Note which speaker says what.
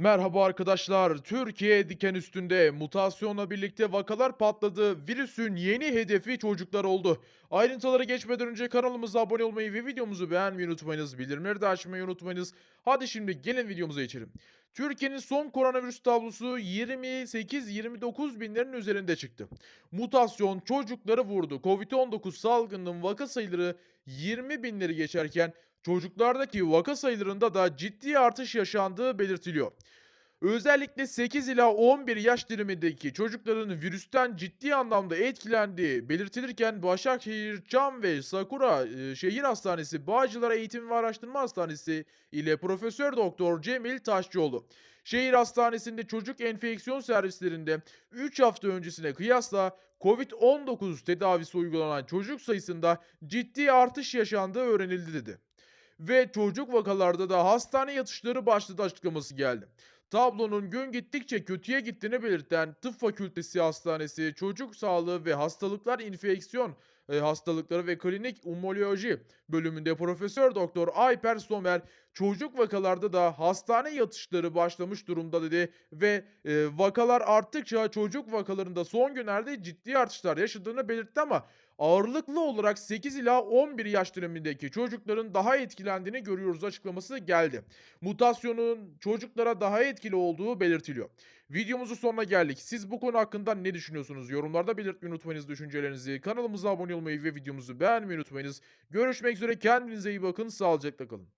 Speaker 1: Merhaba arkadaşlar. Türkiye diken üstünde mutasyonla birlikte vakalar patladı. Virüsün yeni hedefi çocuklar oldu. Ayrıntılara geçmeden önce kanalımıza abone olmayı ve videomuzu beğenmeyi unutmayınız. Bildirimleri de açmayı unutmayınız. Hadi şimdi gelin videomuza geçelim. Türkiye'nin son koronavirüs tablosu 28-29 binlerin üzerinde çıktı. Mutasyon çocukları vurdu. Covid-19 salgınının vaka sayıları 20 binleri geçerken çocuklardaki vaka sayılarında da ciddi artış yaşandığı belirtiliyor. Özellikle 8 ila 11 yaş dilimindeki çocukların virüsten ciddi anlamda etkilendiği belirtilirken Başakşehir, Çam ve Sakura e, Şehir Hastanesi, Bağcılar Eğitim ve Araştırma Hastanesi ile Profesör Doktor Cemil Taşçıoğlu. Şehir Hastanesi'nde çocuk enfeksiyon servislerinde 3 hafta öncesine kıyasla COVID-19 tedavisi uygulanan çocuk sayısında ciddi artış yaşandığı öğrenildi dedi ve çocuk vakalarda da hastane yatışları başladı açıklaması geldi. Tablonun gün gittikçe kötüye gittiğini belirten Tıp Fakültesi Hastanesi Çocuk Sağlığı ve Hastalıklar İnfeksiyon e, Hastalıkları ve Klinik Umoloji bölümünde Profesör Doktor Ayper Somer çocuk vakalarda da hastane yatışları başlamış durumda dedi ve e, vakalar arttıkça çocuk vakalarında son günlerde ciddi artışlar yaşadığını belirtti ama ağırlıklı olarak 8 ila 11 yaş dilimindeki çocukların daha etkilendiğini görüyoruz açıklaması geldi. Mutasyonun çocuklara daha etkili olduğu belirtiliyor. Videomuzun sonuna geldik. Siz bu konu hakkında ne düşünüyorsunuz? Yorumlarda belirtmeyi unutmayınız düşüncelerinizi. Kanalımıza abone olmayı ve videomuzu beğenmeyi unutmayınız. Görüşmek üzere kendinize iyi bakın. Sağlıcakla kalın.